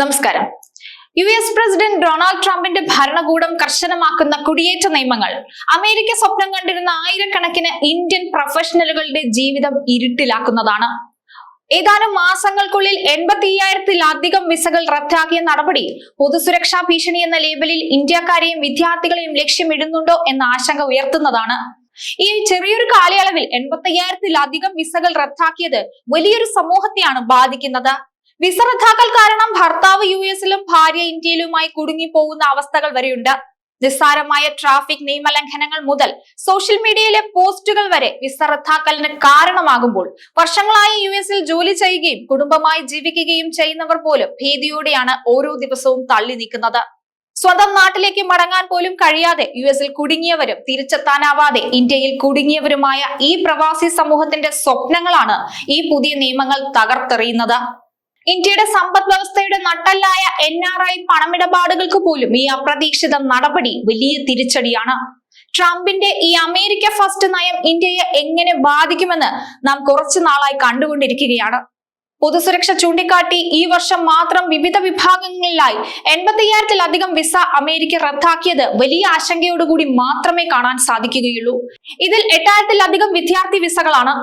നമസ്കാരം. U S president Donald ട്രംപിന്റെ ഭരണകൂടം കർശനമാക്കുന്ന കുടിയേറ്റ നിയമങ്ങൾ അമേരിക്ക സ്വപ്നം കണ്ടിരുന്ന ആയിരക്കണക്കിന് ഇന്ത്യൻ പ്രൊഫഷണലുകളുടെ ജീവിതം ഇരുട്ടിലാക്കുന്നതാണ്. ഏതാനും മാസങ്ങൾക്കുള്ളിൽ എൺപത്തി അയ്യായിരത്തിലധികം വിസകൾ റദ്ദാക്കിയ നടപടി പൊതുസുരക്ഷാ ഭീഷണി എന്ന ലേബലിൽ ഇന്ത്യക്കാരെയും വിദ്യാർത്ഥികളെയും ലക്ഷ്യമിടുന്നുണ്ടോ എന്ന ആശങ്ക ഉയർത്തുന്നതാണ്. ഈ ചെറിയൊരു കാലയളവിൽ എൺപത്തി അയ്യായിരത്തിലധികം വിസകൾ റദ്ദാക്കിയത് വലിയൊരു സമൂഹത്തെയാണ് ബാധിക്കുന്നത്. വിസ റദ്ദാക്കൽ കാരണം ഭർത്താവ് യു എസിലും ഭാര്യ ഇന്ത്യയിലുമായി കുടുങ്ങിപ്പോകുന്ന അവസ്ഥകൾ വരെയുണ്ട്. നിസ്സാരമായ ട്രാഫിക് നിയമലംഘനങ്ങൾ മുതൽ സോഷ്യൽ മീഡിയയിലെ പോസ്റ്റുകൾ വരെ വിസ റദ്ദാക്കലിന് കാരണമാകുമ്പോൾ വർഷങ്ങളായി യു എസിൽ ജോലി ചെയ്യുകയും കുടുംബമായി ജീവിക്കുകയും ചെയ്യുന്നവർ പോലും ഭീതിയോടെയാണ് ഓരോ ദിവസവും തള്ളി നീക്കുന്നത് സ്വന്തം നാട്ടിലേക്ക് മടങ്ങാൻ പോലും കഴിയാതെ യു എസിൽ കുടുങ്ങിയവരും തിരിച്ചെത്താനാവാതെ ഇന്ത്യയിൽ കുടുങ്ങിയവരുമായ ഈ പ്രവാസി സമൂഹത്തിന്റെ സ്വപ്നങ്ങളാണ് ഈ പുതിയ നിയമങ്ങൾ തകർത്തെറിയുന്നത്. ഇന്ത്യയുടെ സമ്പദ് വ്യവസ്ഥയുടെ നട്ടല്ലായ എൻ ആർ ഐ പണമിടപാടുകൾക്ക് പോലും ഈ അപ്രതീക്ഷിത നടപടി വലിയ തിരിച്ചടിയാണ്. ട്രംപിന്റെ ഈ അമേരിക്ക ഫസ്റ്റ് നയം ഇന്ത്യയെ എങ്ങനെ ബാധിക്കുമെന്ന് നാം കുറച്ചു നാളായി കണ്ടുകൊണ്ടിരിക്കുകയാണ്. പൊതുസുരക്ഷ ചൂണ്ടിക്കാട്ടി ഈ വർഷം മാത്രം വിവിധ വിഭാഗങ്ങളിലായി എൺപത്തയ്യായിരത്തിലധികം വിസ അമേരിക്ക റദ്ദാക്കിയത് വലിയ ആശങ്കയോടുകൂടി മാത്രമേ കാണാൻ സാധിക്കുകയുള്ളൂ. ഇതിൽ എട്ടായിരത്തിലധികം വിദ്യാർത്ഥി വിസകളാണ്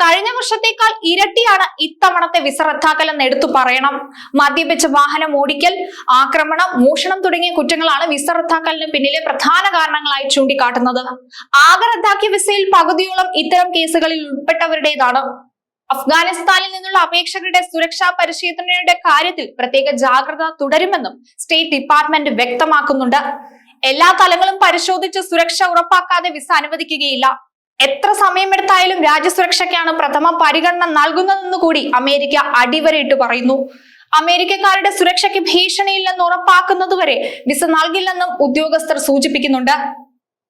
കഴിഞ്ഞ വർഷത്തേക്കാൾ ഇരട്ടിയാണ് ഇത്തവണത്തെ വിസ റദ്ദാക്കൽ എന്ന് എടുത്തു പറയണം. മദ്യപിച്ച് വാഹനം ഓടിക്കൽ ആക്രമണം മോഷണം തുടങ്ങിയ കുറ്റങ്ങളാണ് വിസ റദ്ദാക്കലിന് പിന്നിലെ പ്രധാന കാരണങ്ങളായി ചൂണ്ടിക്കാട്ടുന്നത്. ആകെ റദ്ദാക്കിയ വിസയിൽ പകുതിയോളം ഇത്തരം കേസുകളിൽ ഉൾപ്പെട്ടവരുടേതാണ്. അഫ്ഗാനിസ്ഥാനിൽ നിന്നുള്ള അപേക്ഷകരുടെ സുരക്ഷാ പരിശീലനയുടെ കാര്യത്തിൽ പ്രത്യേക ജാഗ്രത തുടരുമെന്നും സ്റ്റേറ്റ് ഡിപ്പാർട്ട്മെന്റ് വ്യക്തമാക്കുന്നുണ്ട്. എല്ലാ തലങ്ങളും പരിശോധിച്ച് സുരക്ഷ ഉറപ്പാക്കാതെ വിസ അനുവദിക്കുകയില്ല. എത്ര സമയമെടുത്തായാലും രാജ്യസുരക്ഷയ്ക്കാണ് പ്രഥമ പരിഗണന നൽകുന്നതെന്ന് കൂടി അമേരിക്ക അടിവരയിട്ട് പറയുന്നു. അമേരിക്കക്കാരുടെ സുരക്ഷയ്ക്ക് ഭീഷണിയില്ലെന്ന് ഉറപ്പാക്കുന്നതുവരെ വിസ നൽകില്ലെന്നും ഉദ്യോഗസ്ഥർ സൂചിപ്പിക്കുന്നുണ്ട്.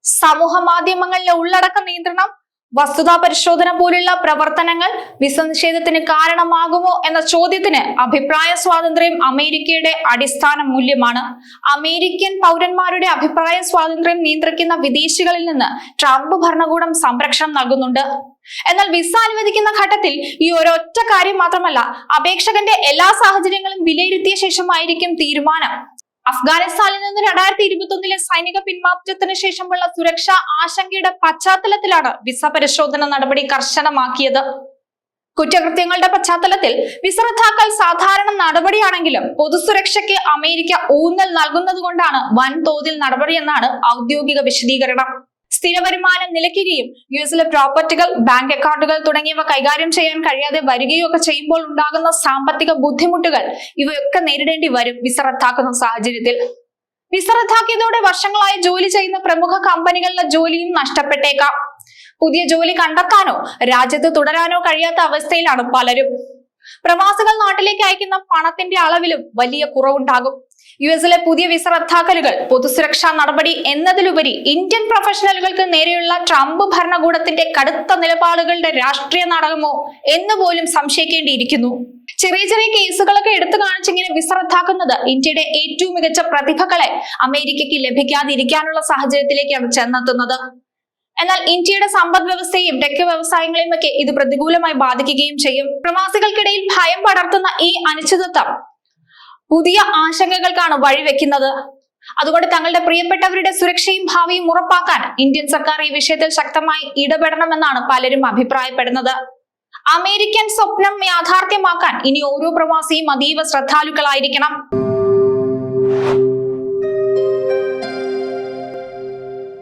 സമൂഹ മാധ്യമങ്ങളിലെ ഉള്ളടക്ക നിയന്ത്രണം വസ്തുതാ പരിശോധന പോലുള്ള പ്രവർത്തനങ്ങൾ വിസ നിഷേധത്തിന് കാരണമാകുമോ എന്ന ചോദ്യത്തിന് അഭിപ്രായ സ്വാതന്ത്ര്യം അമേരിക്കയുടെ അടിസ്ഥാന മൂല്യമാണ്. അമേരിക്കൻ പൗരന്മാരുടെ അഭിപ്രായ സ്വാതന്ത്ര്യം നിയന്ത്രിക്കുന്ന വിദേശികളിൽ നിന്ന് ട്രംപ് ഭരണകൂടം സംരക്ഷണം നൽകുന്നുണ്ട്. എന്നാൽ വിസ അനുവദിക്കുന്ന ഘട്ടത്തിൽ ഈ ഒരൊറ്റ കാര്യം മാത്രമല്ല അപേക്ഷകന്റെ എല്ലാ സാഹചര്യങ്ങളും വിലയിരുത്തിയ ശേഷമായിരിക്കും തീരുമാനം. അഫ്ഗാനിസ്ഥാനിൽ നിന്ന് രണ്ടായിരത്തി ഇരുപത്തി ഒന്നിലെ സൈനിക പിന്മാറ്റത്തിന് ശേഷമുള്ള സുരക്ഷാ ആശങ്കയുടെ പശ്ചാത്തലത്തിലാണ് വിസ പരിശോധന നടപടി കർശനമാക്കിയത്. കുറ്റകൃത്യങ്ങളുടെ പശ്ചാത്തലത്തിൽ വിസ റദ്ദാക്കൽ സാധാരണ നടപടിയാണെങ്കിലും പൊതുസുരക്ഷയ്ക്ക് അമേരിക്ക ഊന്നൽ നൽകുന്നതുകൊണ്ടാണ് വൻതോതിൽ നടപടിയെന്നാണ് ഔദ്യോഗിക വിശദീകരണം. സ്ഥിര വരുമാനം നിലയ്ക്കുകയും യു എസിലെ പ്രോപ്പർട്ടികൾ ബാങ്ക് അക്കൗണ്ടുകൾ തുടങ്ങിയവ കൈകാര്യം ചെയ്യാൻ കഴിയാതെ വരികയും ഒക്കെ ചെയ്യുമ്പോൾ ഉണ്ടാകുന്ന സാമ്പത്തിക ബുദ്ധിമുട്ടുകൾ ഇവയൊക്കെ നേരിടേണ്ടി വരും വിസ റദ്ദാക്കുന്ന സാഹചര്യത്തിൽ. വിസ റദ്ദാക്കിയതോടെ വർഷങ്ങളായി ജോലി ചെയ്യുന്ന പ്രമുഖ കമ്പനികളിലെ ജോലിയും നഷ്ടപ്പെട്ടേക്കാം. പുതിയ ജോലി കണ്ടെത്താനോ രാജ്യത്ത് തുടരാനോ കഴിയാത്ത അവസ്ഥയിലാണ് പലരും. പ്രവാസികൾ നാട്ടിലേക്ക് അയക്കുന്ന പണത്തിന്റെ അളവിലും വലിയ കുറവുണ്ടാകും. യു എസിലെ പുതിയ വിസ റദ്ദാക്കലുകൾ പൊതുസുരക്ഷാ നടപടി എന്നതിലുപരി ഇന്ത്യൻ പ്രൊഫഷണലുകൾക്ക് നേരെയുള്ള ട്രംപ് ഭരണകൂടത്തിന്റെ കടുത്ത നിലപാടുകളുടെ രാഷ്ട്രീയ നാടകമോ എന്ന് പോലും സംശയിക്കേണ്ടിയിരിക്കുന്നു. ചെറിയ ചെറിയ കേസുകളൊക്കെ എടുത്തു കാണിച്ചിങ്ങനെ വിസ റദ്ദാക്കുന്നത് ഇന്ത്യയുടെ ഏറ്റവും മികച്ച പ്രതിഭകളെ അമേരിക്കയ്ക്ക് ലഭിക്കാതിരിക്കാനുള്ള സാഹചര്യത്തിലേക്കാണ് ചെന്നെത്തുന്നത്. എന്നാൽ ഇന്ത്യയുടെ സമ്പദ് വ്യവസ്ഥയും ടെക് വ്യവസായങ്ങളെയും ഒക്കെ ഇത് പ്രതികൂലമായി ബാധിക്കുകയും ചെയ്യും. പ്രവാസികൾക്കിടയിൽ ഭയം പടർത്തുന്ന ഈ അനിശ്ചിതത്വം പുതിയ ആശങ്കകൾക്കാണ് വഴിവെക്കുന്നത്. അതുകൊണ്ട് തങ്ങളുടെ പ്രിയപ്പെട്ടവരുടെ സുരക്ഷയും ഭാവിയും ഉറപ്പാക്കാൻ ഇന്ത്യൻ സർക്കാർ ഈ വിഷയത്തിൽ ശക്തമായി ഇടപെടണമെന്നാണ് പലരും അഭിപ്രായപ്പെടുന്നത്. അമേരിക്കൻ സ്വപ്നം യാഥാർത്ഥ്യമാക്കാൻ ഇനി ഓരോ പ്രവാസിയും അതീവ ശ്രദ്ധാലുക്കളായിരിക്കണം.